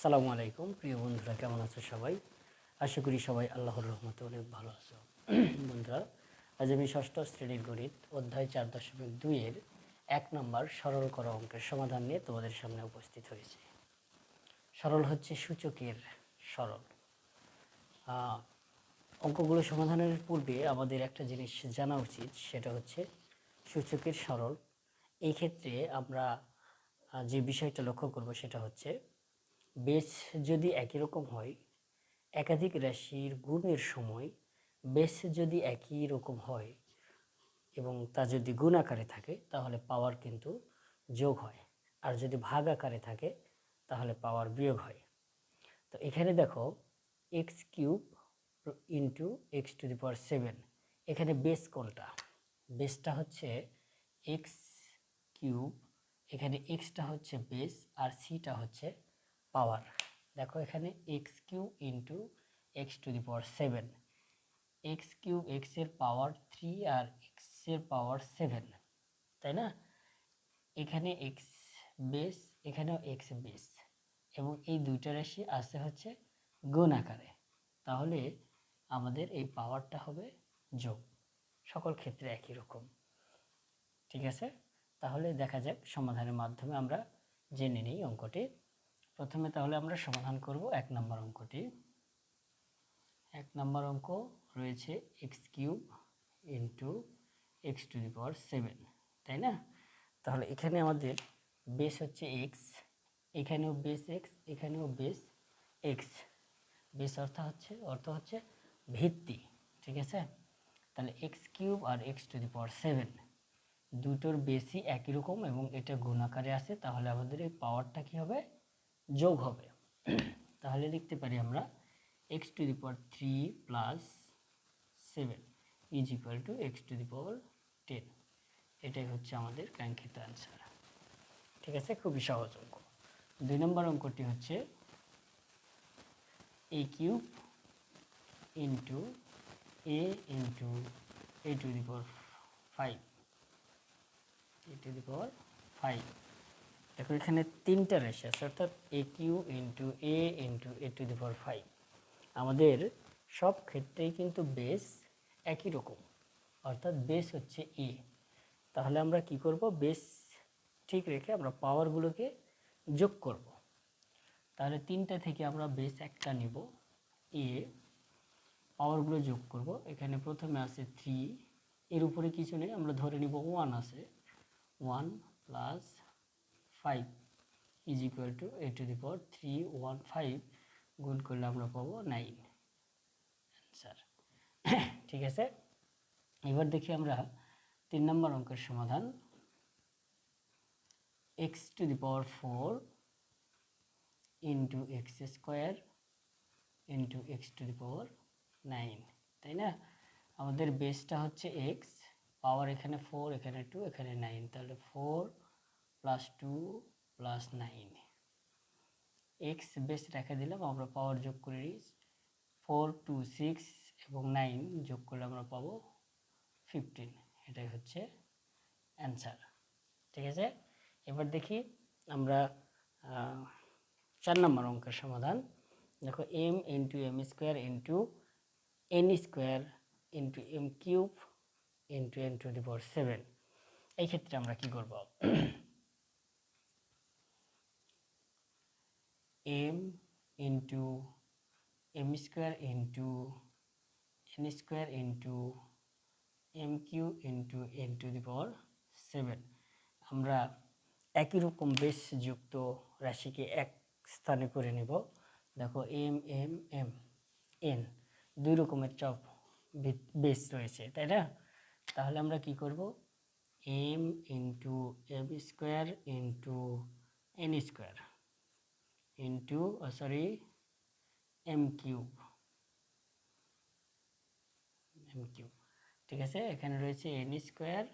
আসসালামু আলাইকুম, প্রিয় বন্ধুরা, কেমন আছো সবাই? আশা করি সবাই আল্লাহর রহমতে অনেক ভালো আছো। বন্ধুরা, আজ আমি ষষ্ঠ শ্রেণির গণিত, অধ্যায় চার দশমিক দুইয়ের এক নম্বর সরল করা অঙ্কের সমাধান নিয়ে তোমাদের সামনে উপস্থিত হয়েছে। সরল হচ্ছে সূচকের সরল। অঙ্কগুলো সমাধানের পূর্বে আমাদের একটা জিনিস জানা উচিত, সেটা হচ্ছে সূচকের সরল। এই ক্ষেত্রে আমরা যে বিষয়টা লক্ষ্য করব সেটা হচ্ছে বেস যদি একই রকম হয়, একাধিক রাশির গুণের সময় বেস যদি একই রকম হয় এবং তা যদি গুণ আকারে থাকে, তাহলে পাওয়ার কিন্তু যোগ হয়। আর যদি ভাগ আকারে থাকে, তাহলে পাওয়ার বিয়োগ হয়। তো এখানে দেখো x cube into x to the power seven এখানে বেস কোনটা? বেসটা হচ্ছে এক্স কিউব এখানে এক্সটা হচ্ছে বেস আর সিটা হচ্ছে পাওয়ার। দেখো এখানে X cube into X to the power seven X cube এক্সের পাওয়ার থ্রি আর এক্সের পাওয়ার সেভেন তাই না? এখানে এক্স বেস এখানেও এক্স বেস এবং এই দুইটা রাশি আসে হচ্ছে গুণ আকারে। তাহলে আমাদের এই পাওয়ারটা হবে যোগ। সকল ক্ষেত্রে একই রকম। ঠিক আছে? তাহলে দেখা যাক সমাধানের মাধ্যমে আমরা জেনে নিই অঙ্কটি প্রথমে তাহলে আমরা সমাধান করব এক নম্বর অঙ্কটি। এক নম্বর অঙ্ক রয়েছে X cube into X to the power seven, তাই না? তাহলে এখানে আমাদের বেস হচ্ছে এক্স এখানেও বেস এক্স এখানেও বেস এক্স বেস অর্থ হচ্ছে অর্থ হচ্ছে ভিত্তি, ঠিক আছে? তাহলে x cube R X to the power seven, দুটোর বেশি একই রকম এবং এটা গুণাকারে আছে, তাহলে আমাদের এই পাওয়ারটা কী হবে? যোগ হবে। তাহলে লিখতে পারি আমরা X to the power three plus seven is equal to X to the power ten এটাই হচ্ছে আমাদের কাঙ্ক্ষিত অ্যান্সার ঠিক আছে? খুবই সহজ অঙ্ক। দুই নম্বর অঙ্কটি হচ্ছে A cube into A into A to the power five A to the power five দেখো এখানে তিনটা রাশি আছে, অর্থাৎ A cube into A into A to the power five আমাদের সব ক্ষেত্রেই কিন্তু বেস একই রকম, অর্থাৎ বেস হচ্ছে এ তাহলে আমরা কি করব? বেস ঠিক রেখে আমরা পাওয়ারগুলোকে যোগ করব। তাহলে তিনটা থেকে আমরা বেস একটা নিব এ পাওয়ারগুলো যোগ করব। এখানে প্রথমে আছে থ্রি এর উপরে কিছু নেই, আমরা ধরে নিব ওয়ান আছে। One plus five is equal to A to the power three one five গুণ করলে আমরা পাবো নাইন অ্যান্সার ঠিক আছে? এবার দেখি আমরা তিন নম্বর অঙ্কের সমাধান। X to the power four into X square into X to the power nine তাই না? আমাদের বেসটা হচ্ছে এক্স পাওয়ার এখানে ফোর এখানে টু এখানে নাইন তাহলে four plus two plus nine X base রেখে দিলাম, আমরা পাওয়ার যোগ করে নিই ফোর টু সিক্স এবং নাইন যোগ করলে আমরা পাবো ফিফটিন এটাই হচ্ছে অ্যান্সার ঠিক আছে? এবার দেখি আমরা চার নম্বর অঙ্কের সমাধান। দেখো M into M square into N square into M cube into N to the seven এই ক্ষেত্রে আমরা কি করব? M into M square into N square into M cube into N to the power seven আমরা একই রকম বেশ যুক্ত রাশিকে এক স্থানে করে নেব। দেখো এম এম এম এন দুই রকমের চপ বেস রয়েছে, তাই না? তাহলে আমরা কি করব? M into M square into N square into sorry M cube M cube ঠিক আছে? এখানে রয়েছে N square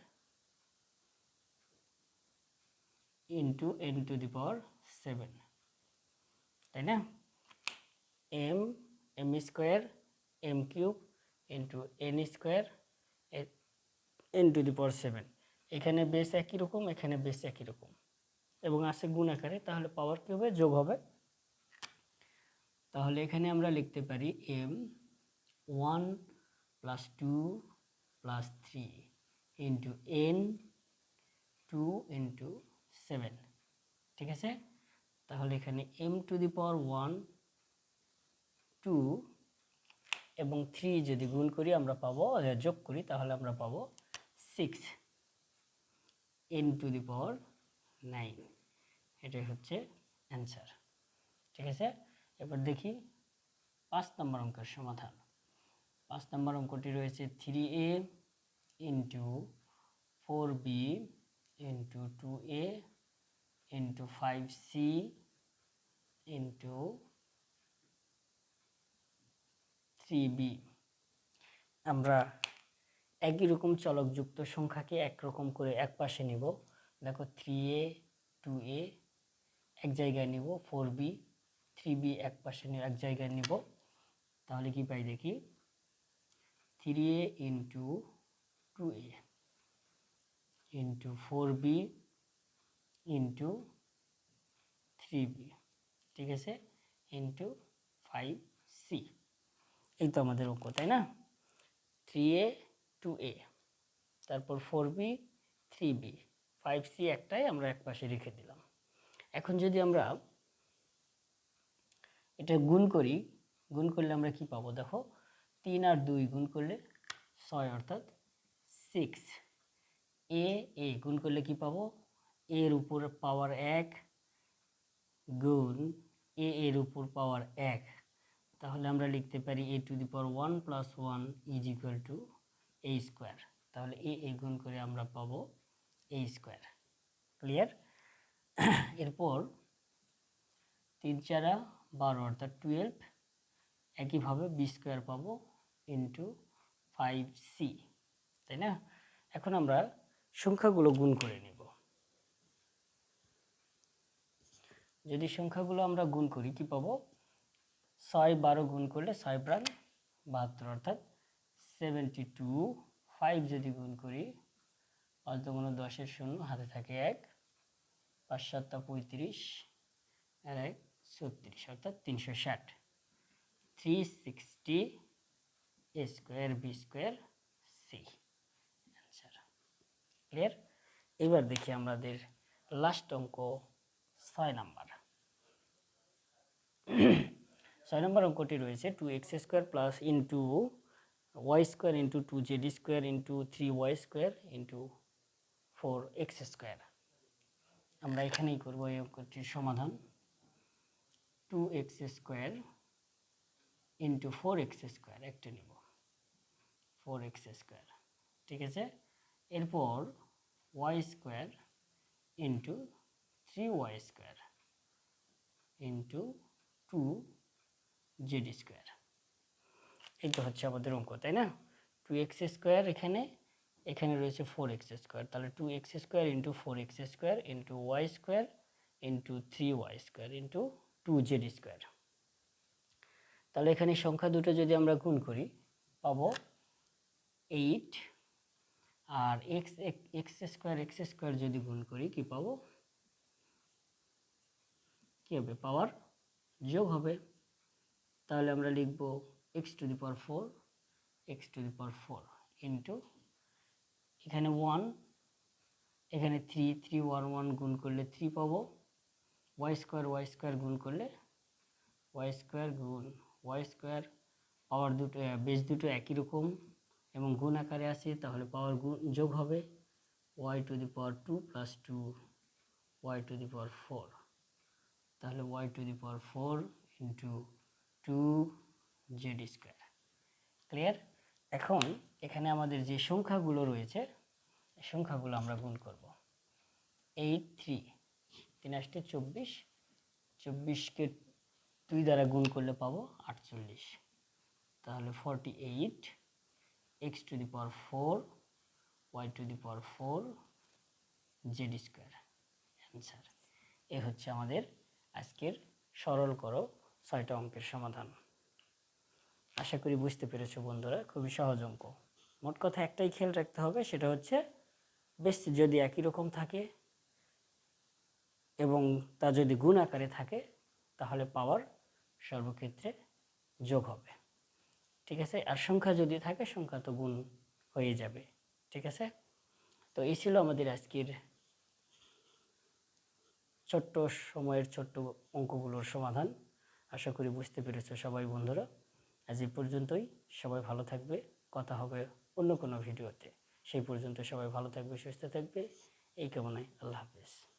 into N to the power seven তাই না? M M square M cube into N square N to the power seven এখানে base একই রকম, এখানে বেস একই রকম। এবং আসে গুণ আকারে, তাহলে পাওয়ার কী হবে যোগ হবে তাহলে এখানে আমরা লিখতে পারি M one plus two plus three into N two into seven ঠিক আছে? তাহলে এখানে M to the power one two এবং থ্রি যদি গুণ করি আমরা পাবো যোগ করি, তাহলে আমরা পাবো six N to the power nine এটাই হচ্ছে অ্যান্সার ঠিক আছে? এবার দেখি পাঁচ নম্বর অঙ্কের সমাধান। পাঁচ নম্বর অঙ্কটি রয়েছে three A into four B into two A into five C into three B আমরা একই রকম চলকযুক্ত সংখ্যাকে একরকম করে এক পাশে নিব। দেখো থ্রি এ টু এ এক জায়গায় নিব ফোর বি থ্রি বি এক পাশে এক জায়গায় নিব। তাহলে কি পাই দেখি? Three A into two A into four B into three B ঠিক আছে? ইন্টু ফাইভ সি এই তো আমাদের অঙ্ক, তাই না? থ্রি এ টু এ তারপর four B three B five C একটাই আমরা এক পাশে রেখে দিলাম। এখন যদি আমরা এটা গুণ করি, গুণ করলে আমরা কি পাবো দেখো? তিন আর দুই গুণ করলে ছয় অর্থাৎ সিক্স এ এ গুণ করলে কি পাবো? এর উপর পাওয়ার এক গুণ এ এর উপর পাওয়ার এক। তাহলে আমরা লিখতে পারি A to the power one plus one is equal to A square তাহলে এ এ গুণ করে আমরা পাবো এ স্কোয়ার ক্লিয়ার এরপর তিন চারা বারো অর্থাৎ টুয়েলভ একইভাবে বি স্কোয়ার পাবো ইন্টু ফাইভ সি তাই না? এখন আমরা সংখ্যাগুলো গুণ করে নিব। যদি সংখ্যাগুলো আমরা গুণ করি, কি পাবো? ছয় বারো গুণ করলে ছয় প্রাণ বাহাত্তর, অর্থাৎ সেভেন্টি টু ফাইভ যদি গুণ করি পাঁচ দুগুণ দশের শূন্য, হাতে থাকে এক, পাঁচ সাতটা পঁয়ত্রিশ, আর এক ছত্রিশ অর্থাৎ তিনশো ষাট। Three sixty A square B square C answer clear এবার দেখি আমাদের লাস্ট অঙ্ক ছয় নাম্বার। ছয় নম্বর অঙ্কটি রয়েছে two X square plus into Y square into two Z square into three Y square into four X square আমরা এখানেই করব এই অঙ্কটির সমাধান। Two X square into four X square একটা নিব। ফোর এক্স স্কোয়ার ঠিক আছে? এরপর Y square into three Y square into two Z square এই তো হচ্ছে আমাদের অঙ্ক, তাই না? টু এক্স স্কোয়ার এখানে এখানে রয়েছে ফোর এক্স স্কোয়ার তাহলে two X square into four X square into Y square into three Y square into two Z square. তাহলে এখানে সংখ্যা দুটো যদি আমরা গুণ করি, পাবো এইট। আর X X square X square যদি গুণ করি, কি পাবো? কী হবে? পাওয়ার যোগ হবে। তাহলে আমরা লিখব X to the power four, X to the power four into এখানে ওয়ান, এখানে থ্রি থ্রি ওয়ান ওয়ান গুণ করলে থ্রি পাবো। ওয়াই স্কোয়ার ওয়াই স্কোয়ার গুণ করলে ওয়াই স্কোয়ার গুণ ওয়াই স্কোয়ার পাওয়ার দুটো বেস দুটো একই রকম এবং গুণ আকারে আছে তাহলে পাওয়ার গুণ যোগ হবে Y to the power two plus two Y to the power four তাহলে Y to the power four into two Z square clear এখন এখানে আমাদের যে সংখ্যাগুলো রয়েছে সংখ্যাগুলো আমরা গুণ করব। এইট থ্রি তিন আষ্টে চব্বিশ, চব্বিশকে দুই দ্বারা গুণ করলে পাবো আটচল্লিশ। তাহলে forty eight X to the power four Y to the power four Z square answer এ হচ্ছে আমাদের আজকের সরল করো ছয়টা অঙ্কের সমাধান। আশা করি বুঝতে পেরেছ বন্ধুরা, খুবই সহজ অঙ্ক। মোট কথা একটাই খেয়াল রাখতে হবে, সেটা হচ্ছে, বেশ যদি একই রকম থাকে এবং তা যদি গুণ আকারে থাকে, তাহলে পাওয়ার সর্বক্ষেত্রে যোগ হবে। ঠিক আছে? আর সংখ্যা যদি থাকে, সংখ্যা তো গুণ হয়ে যাবে। ঠিক আছে? তো এই ছিল আমাদের আজকের ছোট্ট সময়ের ছোট্ট অঙ্কগুলোর সমাধান। আশা করি বুঝতে পেরেছ সবাই বন্ধুরা। আজ এই পর্যন্তই। সবাই ভালো থাকবে। কথা হবে অন্য কোনো ভিডিওতে। সেই পর্যন্ত সবাই ভালো থাকবে, সুস্থ থাকবে। এই কামনায় আল্লাহ হাফেজ।